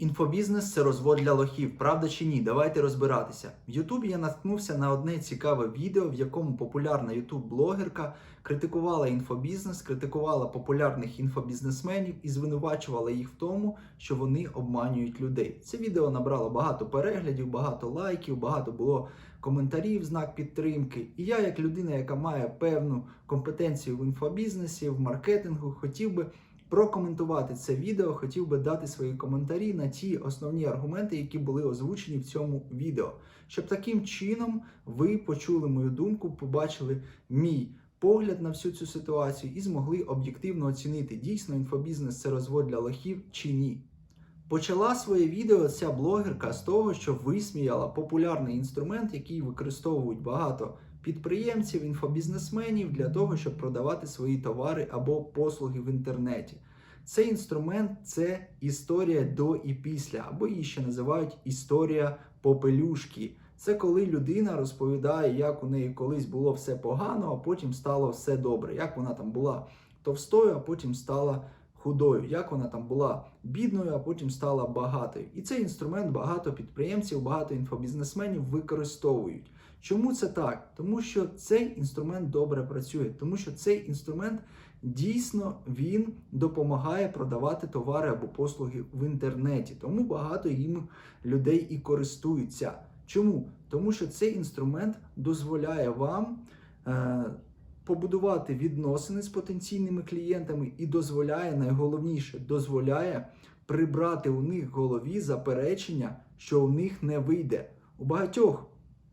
Інфобізнес це розвод для лохів, правда чи ні? Давайте розбиратися. В Ютубі я наткнувся на одне цікаве відео, в якому популярна ютуб-блогерка критикувала інфобізнес, критикувала популярних інфобізнесменів і звинувачувала їх в тому, що вони обманюють людей. Це відео набрало багато переглядів, багато лайків, багато було коментарів, знак підтримки. І я, як людина, яка має певну компетенцію в інфобізнесі, в маркетингу, хотів би прокоментувати це відео, хотів би дати свої коментарі на ті основні аргументи, які були озвучені в цьому відео, щоб таким чином ви почули мою думку, побачили мій погляд на всю цю ситуацію і змогли об'єктивно оцінити, дійсно інфобізнес це розвод для лохів чи ні. Почала своє відео ця блогерка з того, що висміяла популярний інструмент, який використовують багато підприємців, інфобізнесменів для того, щоб продавати свої товари або послуги в інтернеті. Цей інструмент це історія до і після, або її ще називають історія попелюшки. Це коли людина розповідає, як у неї колись було все погано, а потім стало все добре. Як вона там була товстою, а потім стала худою, як вона там була бідною, а потім стала багатою. І цей інструмент багато підприємців, багато інфобізнесменів використовують. Чому це так? Тому що цей інструмент добре працює, тому що цей інструмент дійсно він допомагає продавати товари або послуги в інтернеті. Тому багато їм людей і користуються. Чому? Тому що цей інструмент дозволяє вам е, побудувати відносини з потенційними клієнтами і дозволяє, найголовніше, дозволяє прибрати у них в голові заперечення, що у них не вийде. У багатьох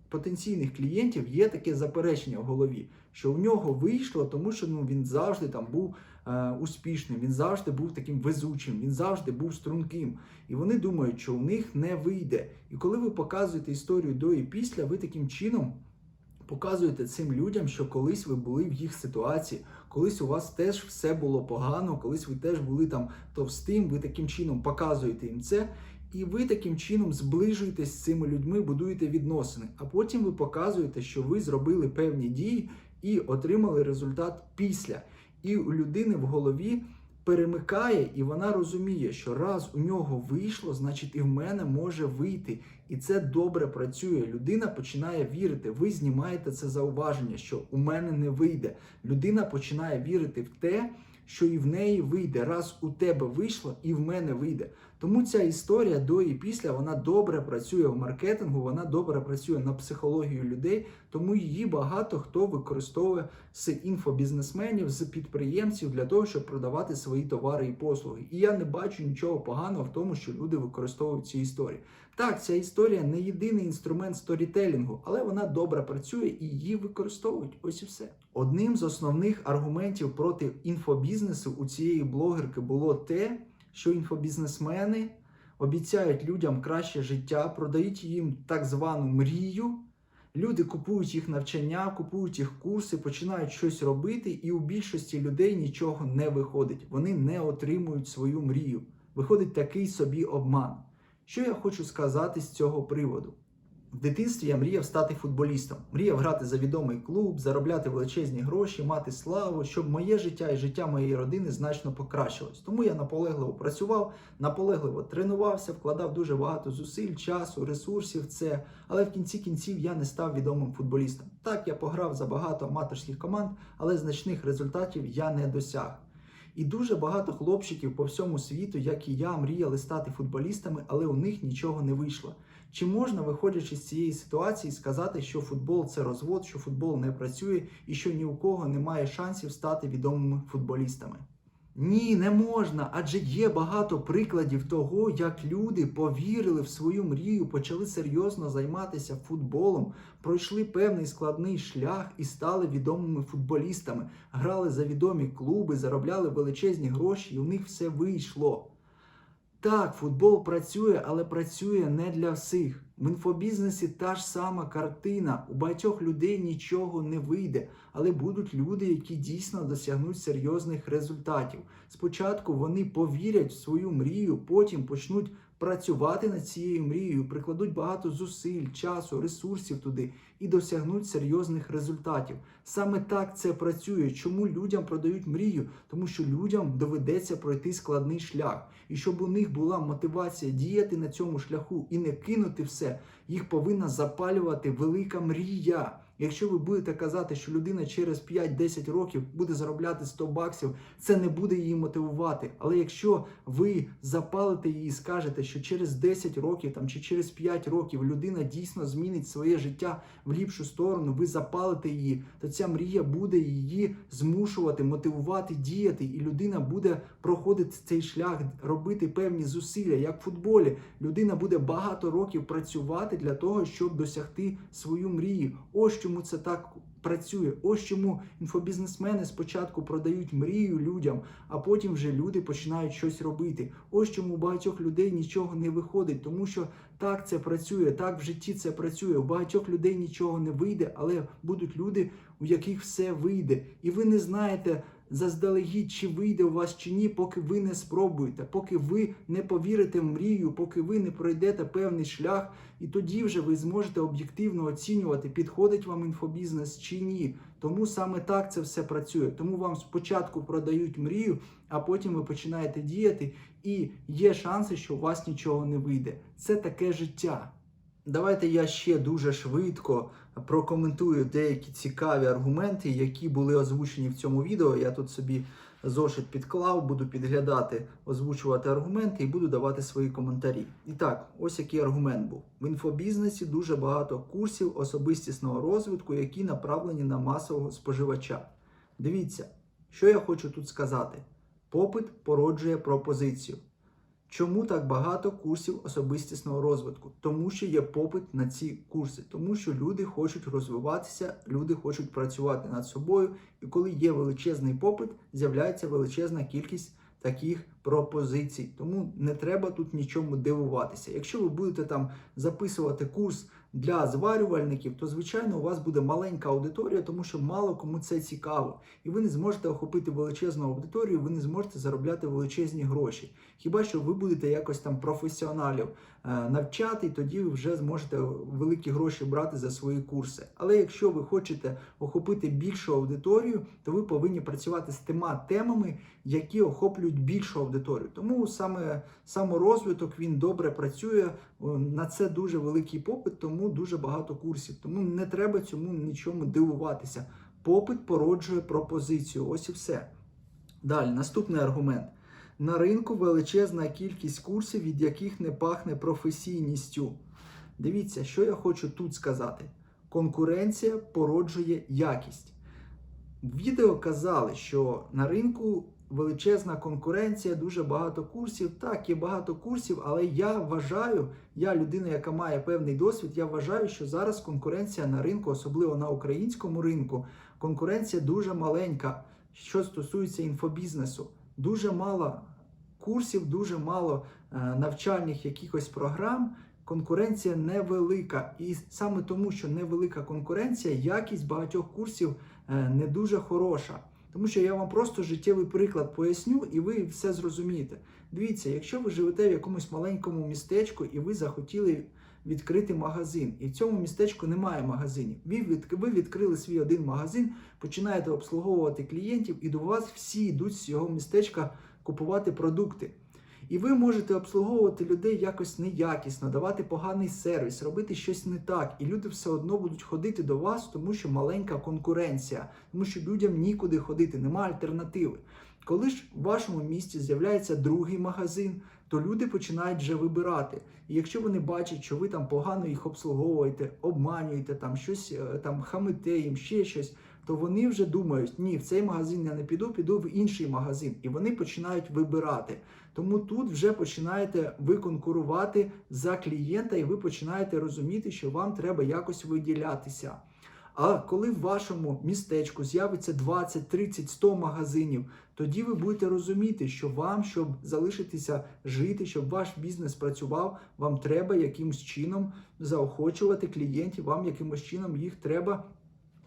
потенційних клієнтів є таке заперечення в голові, що у нього вийшло, тому що ну, він завжди там був е, успішним, він завжди був таким везучим, він завжди був струнким. І вони думають, що у них не вийде. І коли ви показуєте історію до і після, ви таким чином. Показуєте цим людям, що колись ви були в їх ситуації, колись у вас теж все було погано, колись ви теж були там товстим, ви таким чином показуєте їм це, і ви таким чином зближуєтесь з цими людьми, будуєте відносини. А потім ви показуєте, що ви зробили певні дії і отримали результат після. І у людини в голові перемикає, і вона розуміє, що раз у нього вийшло, значить і в мене може вийти. І це добре працює. Людина починає вірити. Ви знімаєте це зауваження, що у мене не вийде. Людина починає вірити в те, що і в неї вийде. Раз у тебе вийшло, і в мене вийде. Тому ця історія до і після вона добре працює в маркетингу, вона добре працює на психологію людей, тому її багато хто використовує з інфобізнесменів, з підприємців для того, щоб продавати свої товари і послуги. І я не бачу нічого поганого в тому, що люди використовують ці історії. Так, ця історія не єдиний інструмент сторітелінгу, але вона добре працює і її використовують. Ось і все. Одним з основних аргументів проти інфобізнесу у цієї блогерки було те, що інфобізнесмени обіцяють людям краще життя, продають їм так звану мрію. Люди купують їх навчання, купують їх курси, починають щось робити, і у більшості людей нічого не виходить. Вони не отримують свою мрію. Виходить такий собі обман. Що я хочу сказати з цього приводу? В дитинстві я мріяв стати футболістом, мріяв грати за відомий клуб, заробляти величезні гроші, мати славу, щоб моє життя і життя моєї родини значно покращилось. Тому я наполегливо працював, наполегливо тренувався, вкладав дуже багато зусиль, часу, ресурсів це. Але в кінці кінців я не став відомим футболістом. Так, я пограв за багато аматорських команд, але значних результатів я не досяг. І дуже багато хлопчиків по всьому світу, як і я, мріяли стати футболістами, але у них нічого не вийшло. Чи можна, виходячи з цієї ситуації, сказати, що футбол це розвод, що футбол не працює і що ні у кого немає шансів стати відомими футболістами? Ні, не можна, адже є багато прикладів того, як люди повірили в свою мрію, почали серйозно займатися футболом, пройшли певний складний шлях і стали відомими футболістами, грали за відомі клуби, заробляли величезні гроші, і у них все вийшло. Так, футбол працює, але працює не для всіх. В інфобізнесі та ж сама картина. У багатьох людей нічого не вийде, але будуть люди, які дійсно досягнуть серйозних результатів. Спочатку вони повірять в свою мрію, потім почнуть працювати над цією мрією, прикладуть багато зусиль, часу, ресурсів туди і досягнуть серйозних результатів. Саме так це працює. Чому людям продають мрію? Тому що людям доведеться пройти складний шлях. І щоб у них була мотивація діяти на цьому шляху і не кинути все, їх повинна запалювати велика мрія. Якщо ви будете казати, що людина через 5-10 років буде заробляти 100 баксів, це не буде її мотивувати. Але якщо ви запалите її і скажете, що через 10 років там чи через 5 років людина дійсно змінить своє життя в ліпшу сторону, ви запалите її, то ця мрія буде її змушувати, мотивувати діяти, і людина буде проходити цей шлях, робити певні зусилля, як в футболі. Людина буде багато років працювати для того, щоб досягти свою мрію. Ось чому це так працює. Ось чому інфобізнесмени спочатку продають мрію людям, а потім вже люди починають щось робити. Ось чому у багатьох людей нічого не виходить, тому що так це працює, так в житті це працює. У багатьох людей нічого не вийде, але будуть люди, у яких все вийде. І ви не знаєте заздалегідь, чи вийде у вас чи ні, поки ви не спробуєте, поки ви не повірите в мрію, поки ви не пройдете певний шлях, і тоді вже ви зможете об'єктивно оцінювати, підходить вам інфобізнес чи ні. Тому саме так це все працює. Тому вам спочатку продають мрію, а потім ви починаєте діяти, і є шанси, що у вас нічого не вийде. Це таке життя. Давайте я ще дуже швидко прокоментую деякі цікаві аргументи, які були озвучені в цьому відео. Я тут собі зошит підклав, буду підглядати, озвучувати аргументи і буду давати свої коментарі. І так, ось який аргумент був. В інфобізнесі дуже багато курсів особистісного розвитку, які направлені на масового споживача. Дивіться, що я хочу тут сказати: попит породжує пропозицію. Чому так багато курсів особистісного розвитку? Тому що є попит на ці курси, тому що люди хочуть розвиватися, люди хочуть працювати над собою, і коли є величезний попит, з'являється величезна кількість таких пропозицій. Тому не треба тут нічому дивуватися. Якщо ви будете там записувати курс для зварювальників, то звичайно у вас буде маленька аудиторія, тому що мало кому це цікаво, і ви не зможете охопити величезну аудиторію, ви не зможете заробляти величезні гроші. Хіба що ви будете якось там професіоналів навчати, і тоді ви вже зможете великі гроші брати за свої курси. Але якщо ви хочете охопити більшу аудиторію, то ви повинні працювати з тима темами, які охоплюють більшу аудиторію. Тому саме саморозвиток він добре працює. На це дуже великий попит, тому дуже багато курсів. Тому не треба цьому нічому дивуватися. Попит породжує пропозицію. Ось і все. Далі, наступний аргумент. На ринку величезна кількість курсів, від яких не пахне професійністю. Дивіться, що я хочу тут сказати. Конкуренція породжує якість. В відео казали, що на ринку величезна конкуренція, дуже багато курсів. Так, є багато курсів, але я вважаю, я людина, яка має певний досвід, я вважаю, що зараз конкуренція на ринку, особливо на українському ринку, конкуренція дуже маленька, що стосується інфобізнесу. Дуже мало курсів, дуже мало е, навчальних якихось програм. Конкуренція невелика, і саме тому, що невелика конкуренція, якість багатьох курсів е, не дуже хороша. Тому що я вам просто життєвий приклад поясню, і ви все зрозумієте. Дивіться, якщо ви живете в якомусь маленькому містечку і ви захотіли відкрити магазин, і в цьому містечку немає магазинів. Ви, від, ви відкрили свій один магазин, починаєте обслуговувати клієнтів, і до вас всі йдуть з цього містечка купувати продукти. І ви можете обслуговувати людей якось неякісно, давати поганий сервіс, робити щось не так. І люди все одно будуть ходити до вас, тому що маленька конкуренція, тому що людям нікуди ходити, немає альтернативи. Коли ж в вашому місті з'являється другий магазин, то люди починають вже вибирати. І якщо вони бачать, що ви там погано їх обслуговуєте, обманюєте, там щось е, там хамите їм, ще щось, то вони вже думають, ні, в цей магазин я не піду, піду в інший магазин. І вони починають вибирати. Тому тут вже починаєте ви конкурувати за клієнта, і ви починаєте розуміти, що вам треба якось виділятися. А коли в вашому містечку з'явиться 20, 30, 100 магазинів, тоді ви будете розуміти, що вам, щоб залишитися жити, щоб ваш бізнес працював, вам треба якимось чином заохочувати клієнтів, вам якимось чином їх треба.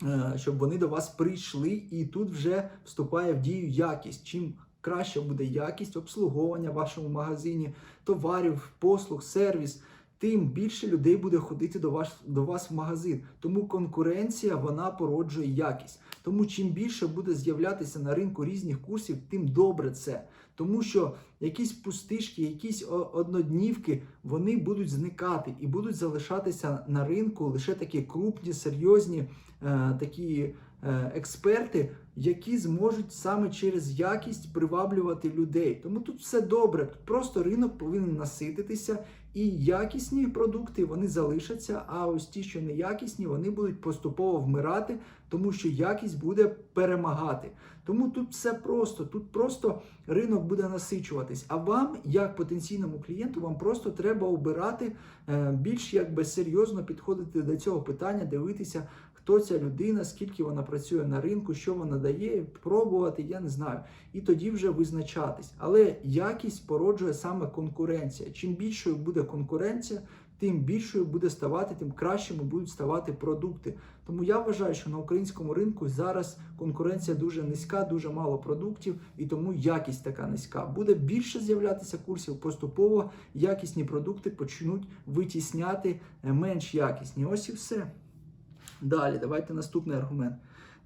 Е, Щоб вони до вас прийшли, і тут вже вступає в дію якість. Чим краще буде якість обслуговування в вашому магазині, товарів, послуг, сервіс, тим більше людей буде ходити до вас, до вас в магазин. Тому конкуренція вона породжує якість. Тому чим більше буде з'являтися на ринку різних курсів, тим добре це. Тому що якісь пустишки, якісь одноднівки, вони будуть зникати і будуть залишатися на ринку лише такі крупні, серйозні е, такі е, експерти, які зможуть саме через якість приваблювати людей. Тому тут все добре. Тут просто ринок повинен насититися, і якісні продукти вони залишаться. А ось ті, що неякісні, вони будуть поступово вмирати, тому що якість буде перемагати. Тому тут все просто. Тут просто ринок буде насичуватись. А вам, як потенційному клієнту, вам просто треба обирати е, більш якби серйозно підходити до цього питання, дивитися, хто ця людина, скільки вона працює на ринку, що вона дає, пробувати, я не знаю. І тоді вже визначатись. Але якість породжує саме конкуренція. Чим більшою буде конкуренція, тим більшою буде ставати, тим кращими будуть ставати продукти. Тому я вважаю, що на українському ринку зараз конкуренція дуже низька, дуже мало продуктів, і тому якість така низька. Буде більше з'являтися курсів, поступово якісні продукти почнуть витісняти е, менш якісні. Ось і все. Далі, давайте наступний аргумент.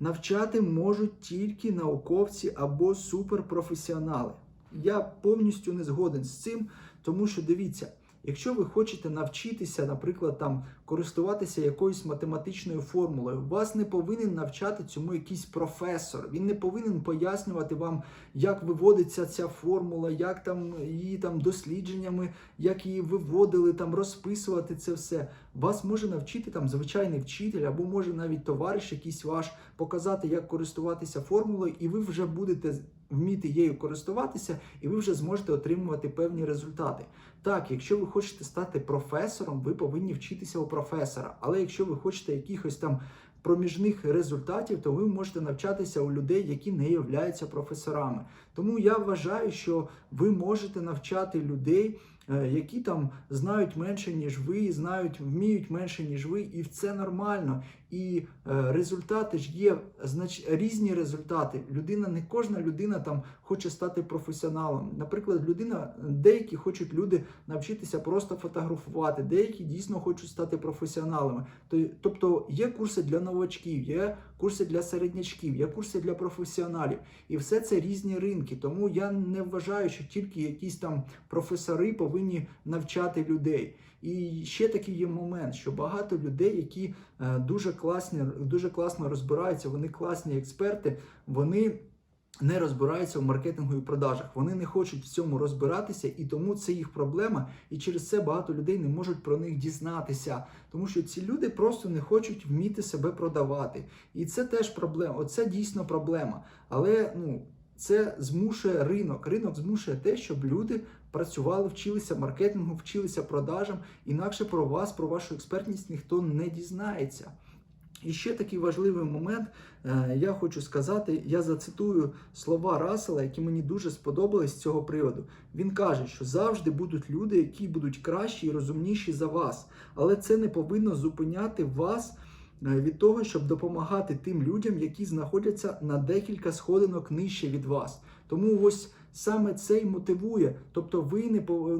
Навчати можуть тільки науковці або суперпрофесіонали. Я повністю не згоден з цим, тому що дивіться, якщо ви хочете навчитися, наприклад, там користуватися якоюсь математичною формулою, вас не повинен навчати цьому якийсь професор. Він не повинен пояснювати вам, як виводиться ця формула, як там її там дослідженнями, як її виводили, там розписувати це все. Вас може навчити там звичайний вчитель, або може навіть товариш якийсь ваш показати, як користуватися формулою, і ви вже будете вміти її користуватися, і ви вже зможете отримувати певні результати. Так, якщо ви хочете стати професором, ви повинні вчитися у професора. Але якщо ви хочете якихось там проміжних результатів, то ви можете навчатися у людей, які не являються професорами. Тому я вважаю, що ви можете навчати людей, е, які там знають менше, ніж ви, знають, вміють менше, ніж ви, і це нормально. І е, результати ж є знач... різні результати. Людина, не кожна людина там хоче стати професіоналом. Наприклад, людина, деякі хочуть люди навчитися просто фотографувати, деякі дійсно хочуть стати професіоналами. Тобто є курси для новачків, є курси для середнячків, є курси для професіоналів. І все це різні ринки. Тому я не вважаю, що тільки якісь там професори повинні навчати людей. І ще такий є момент, що багато людей, які е, дуже класні, дуже класно розбираються, вони класні експерти, вони. Не розбираються в маркетингу і продажах. Вони не хочуть в цьому розбиратися, і тому це їх проблема. І через це багато людей не можуть про них дізнатися, тому що ці люди просто не хочуть вміти себе продавати. І це теж проблема. Оце дійсно проблема. Але ну це змушує ринок. Ринок змушує те, щоб люди працювали, вчилися маркетингу, вчилися продажам. Інакше про вас, про вашу експертність ніхто не дізнається. І ще такий важливий момент, е, я хочу сказати, я зацитую слова Рассела, які мені дуже сподобались з цього приводу. Він каже, що завжди будуть люди, які будуть кращі і розумніші за вас, але це не повинно зупиняти вас від того, щоб допомагати тим людям, які знаходяться на декілька сходинок нижче від вас. Тому ось саме це й мотивує. Тобто, ви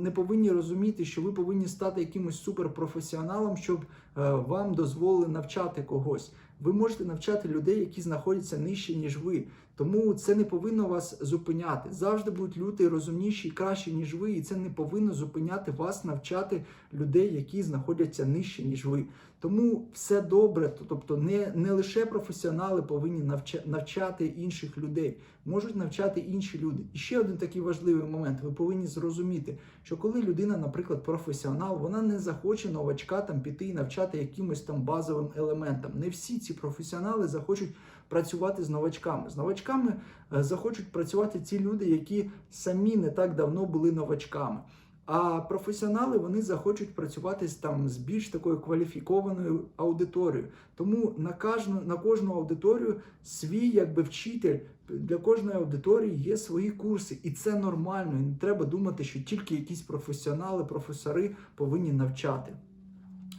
не повинні розуміти, що ви повинні стати якимось суперпрофесіоналом, щоб е, вам дозволили навчати когось. Ви можете навчати людей, які знаходяться нижче, ніж ви. Тому це не повинно вас зупиняти. Завжди будуть люди розумніші і кращі, ніж ви, і це не повинно зупиняти вас навчати людей, які знаходяться нижче, ніж ви. Тому все добре. Тобто, не, не лише професіонали повинні навча, навчати інших людей, можуть навчати інші люди. І ще один такий важливий момент: ви повинні зрозуміти, що коли людина, наприклад, професіонал, вона не захоче новачка там піти і навчати якимось там базовим елементам. Не всі ці професіонали захочуть працювати з новачками. З новачками е, захочуть працювати ці люди, які самі не так давно були новачками. А професіонали вони захочуть працювати там з більш такою кваліфікованою аудиторією. Тому на кожну на кожну аудиторію свій якби вчитель для кожної аудиторії є свої курси, і це нормально. І не треба думати, що тільки якісь професіонали, професори повинні навчати.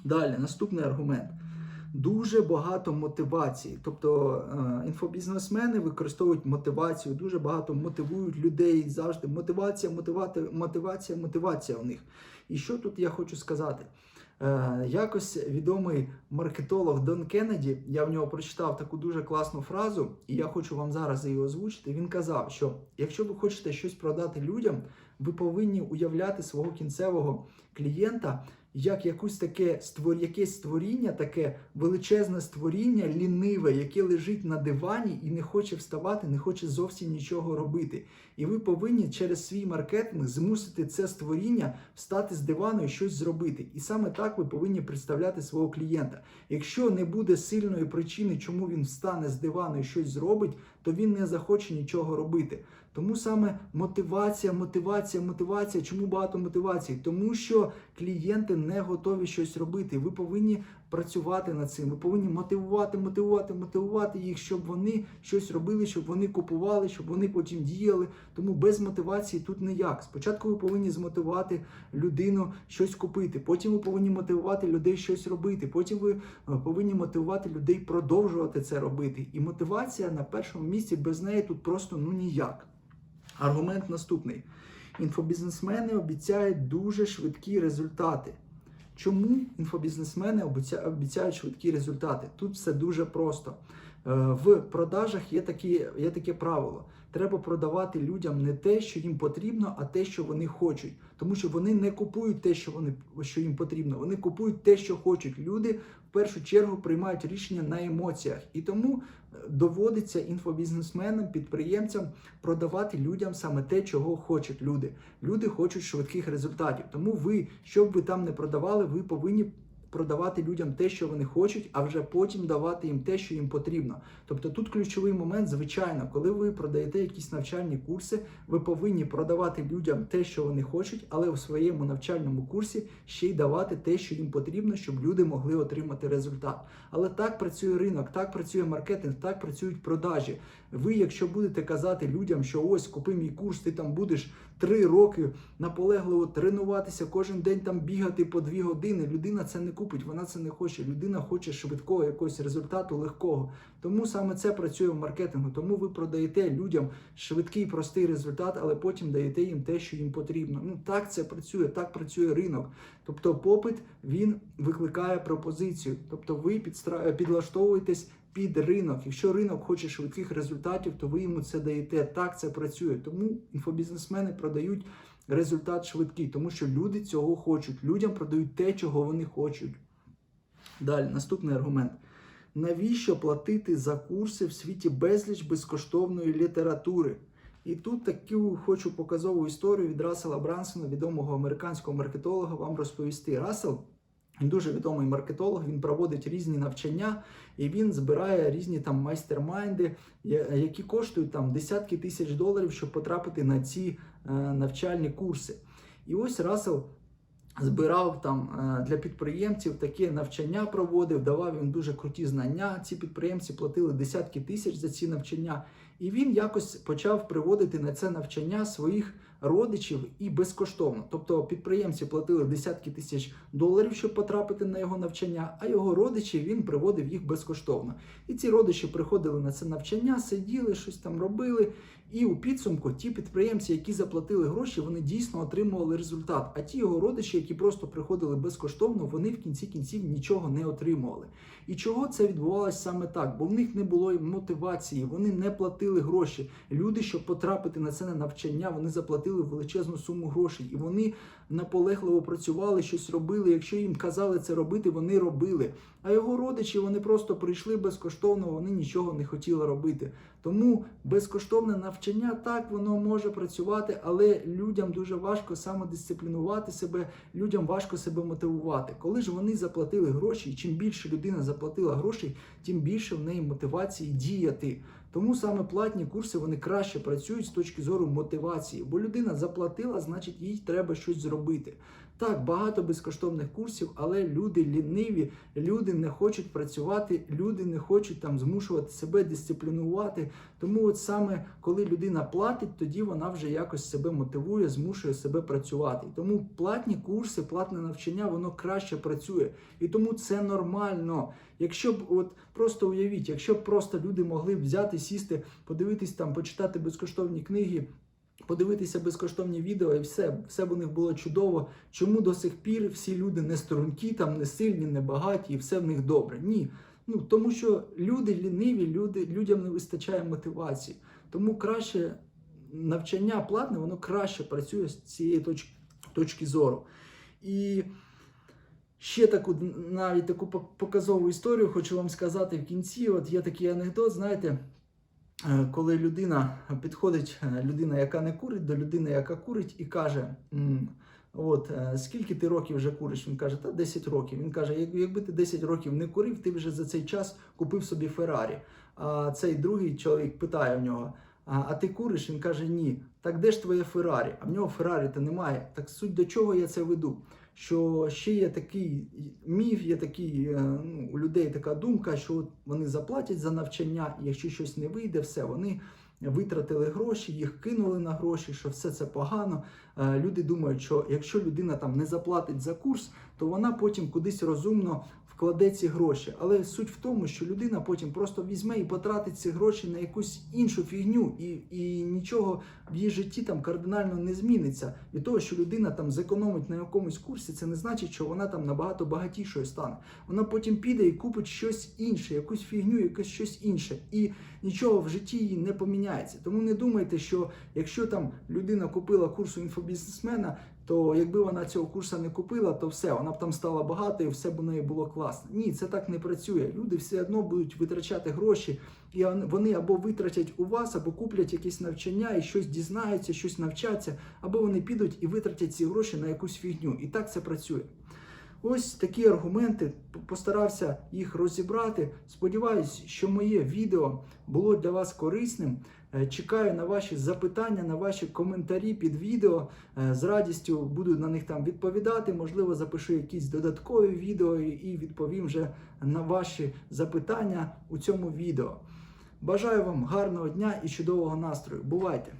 Далі, наступний аргумент. Дуже багато мотивації. Тобто е, інфобізнесмени використовують мотивацію, дуже багато мотивують людей завжди. Мотивація, мотивати, мотивація, мотивація у них. І що тут я хочу сказати? Е, якось відомий маркетолог Дон Кеннеді, я в нього прочитав таку дуже класну фразу, і я хочу вам зараз її озвучити. Він казав, що якщо ви хочете щось продати людям, ви повинні уявляти свого кінцевого клієнта як якусь таке створ, якесь створіння, таке величезне створіння, ліниве, яке лежить на дивані і не хоче вставати, не хоче зовсім нічого робити. І ви повинні через свій маркетинг змусити це створіння встати з дивану і щось зробити. І саме так ви повинні представляти свого клієнта. Якщо не буде сильної причини, чому він встане з дивану і щось зробить, то він не захоче нічого робити. Тому саме мотивація, мотивація, мотивація. Чому багато мотивації? Тому що клієнти не готові щось робити. Ви повинні працювати над цим. Ви повинні мотивувати, мотивувати, мотивувати їх, щоб вони щось робили, щоб вони купували, щоб вони потім діяли. Тому без мотивації тут ніяк. Спочатку ви повинні змотивувати людину щось купити. Потім ви повинні мотивувати людей щось робити. Потім ви е, повинні мотивувати людей продовжувати це робити. І мотивація на першому місці без неї тут просто ну ніяк. Аргумент наступний: інфобізнесмени обіцяють дуже швидкі результати. Чому інфобізнесмени обіцяють швидкі результати? Тут все дуже просто. Е, В продажах є такі, є таке правило. Треба продавати людям не те, що їм потрібно, а те, що вони хочуть. Тому що вони не купують те, що вони що їм потрібно. Вони купують те, що хочуть. Люди першу чергу приймають рішення на емоціях. І тому е, доводиться інфобізнесменам, підприємцям продавати людям саме те, чого хочуть люди. Люди хочуть швидких результатів. Тому ви, що б ви там не продавали, ви повинні продавати людям те, що вони хочуть, а вже потім давати їм те, що їм потрібно. Тобто тут ключовий момент, звичайно, коли ви продаєте якісь навчальні курси, ви повинні продавати людям те, що вони хочуть, але у своєму навчальному курсі ще й давати те, що їм потрібно, щоб люди могли отримати результат. Але так працює ринок, так працює маркетинг, так працюють продажі. Ви, якщо будете казати людям, що ось купи мій курс, ти там будеш три роки наполегливо тренуватися, кожен день там бігати по дві години. Людина це не купить, вона це не хоче. Людина хоче швидкого якогось результату, легкого. Тому саме це працює в маркетингу. Тому ви продаєте людям швидкий, простий результат, але потім даєте їм те, що їм потрібно. Ну так це працює, так працює ринок. Тобто, попит він викликає пропозицію. Тобто, ви підстра... підлаштовуєтесь під ринок. Якщо ринок хоче швидких результатів, то ви йому це даєте. Так це працює. Тому інфобізнесмени продають результат швидкий, тому що люди цього хочуть. Людям продають те, чого вони хочуть. Далі, наступний аргумент. Навіщо платити за курси в світі безліч безкоштовної літератури? І тут таку хочу показову історію від Рассела Брансона, відомого американського маркетолога, вам розповісти. Рассел дуже відомий маркетолог, він проводить різні навчання і він збирає різні там майстер-майнди, які коштують там десятки тисяч доларів, щоб потрапити на ці е, навчальні курси. І ось Рассел збирав там е, для підприємців таке навчання проводив, давав їм дуже круті знання. Ці підприємці платили десятки тисяч за ці навчання. І він якось почав приводити на це навчання своїх родичів і безкоштовно. Тобто підприємці платили десятки тисяч доларів, щоб потрапити на його навчання, а його родичі він приводив їх безкоштовно. І ці родичі приходили на це навчання, сиділи, щось там робили. І у підсумку ті підприємці, які заплатили гроші, вони дійсно отримували результат. А ті його родичі, які просто приходили безкоштовно, вони в кінці кінців нічого не отримували. І чого це відбувалося саме так? Бо в них не було мотивації, вони не платили гроші. Люди, щоб потрапити на це на навчання, вони заплатили величезну суму грошей, і вони наполегливо працювали, щось робили. Якщо їм казали це робити, вони робили. А його родичі вони просто прийшли безкоштовно, вони нічого не хотіли робити. Тому безкоштовне навчання. Навчання так воно може працювати, але людям дуже важко самодисциплінувати себе, людям важко себе мотивувати. Коли ж вони заплатили гроші, і чим більше людина заплатила грошей, тим більше в неї мотивації діяти. Тому саме платні курси вони краще працюють з точки зору мотивації, бо людина заплатила, значить їй треба щось зробити. Так, багато безкоштовних курсів, але люди ліниві, люди не хочуть працювати, люди не хочуть там змушувати себе дисциплінувати. Тому, от саме коли людина платить, тоді вона вже якось себе мотивує, змушує себе працювати. Тому платні курси, платне навчання, воно краще працює. І тому це нормально. Якщо б от просто уявіть, якщо б просто люди могли б взяти, сісти, подивитись там, почитати безкоштовні книги. Подивитися безкоштовні відео і все, все б у них було чудово. Чому до сих пір всі люди не стрункі, там не сильні, не багаті, і все в них добре? Ні. Ну тому що люди ліниві, люди, людям не вистачає мотивації. Тому краще навчання платне, воно краще працює з цієї точки, точки зору. І ще таку навіть таку показову історію хочу вам сказати в кінці. От є такий анекдот, знаєте. Е, Коли людина підходить, е, людина, яка не курить, до людини, яка курить, і каже: От е, скільки ти років вже куриш? Він каже, та 10 років. Він каже, «Як- якби ти 10 років не курив, ти вже за цей час купив собі Феррарі. А цей другий чоловік питає в нього: а, а ти куриш? Він каже, ні. Так де ж твоє Феррарі? А в нього Феррарі то немає. Так суть до чого я це веду? Що ще є такий міф, є такий е, ну, у людей така думка, що вони заплатять за навчання, і якщо щось не вийде, все вони витратили гроші, їх кинули на гроші, що все це погано. Е, Люди думають, що якщо людина там не заплатить за курс, то вона потім кудись розумно вкладе ці гроші. Але суть в тому, що людина потім просто візьме і потратить ці гроші на якусь іншу фігню, і, і нічого в її житті там кардинально не зміниться. Від того, що людина там зекономить на якомусь курсі, це не значить, що вона там набагато багатішою стане. Вона потім піде і купить щось інше, якусь фігню, якесь щось інше. І нічого в житті її не поміняється. Тому не думайте, що якщо там людина купила курс у інфобізнесмена, то якби вона цього курсу не купила, то все, вона б там стала багатою, все б у неї було класно. Ні, це так не працює. Люди все одно будуть витрачати гроші, і вони або витратять у вас, або куплять якісь навчання і щось дізнаються, щось навчаться, або вони підуть і витратять ці гроші на якусь фігню. І так це працює. Ось такі аргументи. Постарався їх розібрати. Сподіваюсь, що моє відео було для вас корисним. Е, Чекаю на ваші запитання, на ваші коментарі під відео. Е, З радістю буду на них там відповідати. Можливо, запишу якісь додаткові відео і і відповім вже на ваші запитання у цьому відео. Бажаю вам гарного дня і чудового настрою. Бувайте!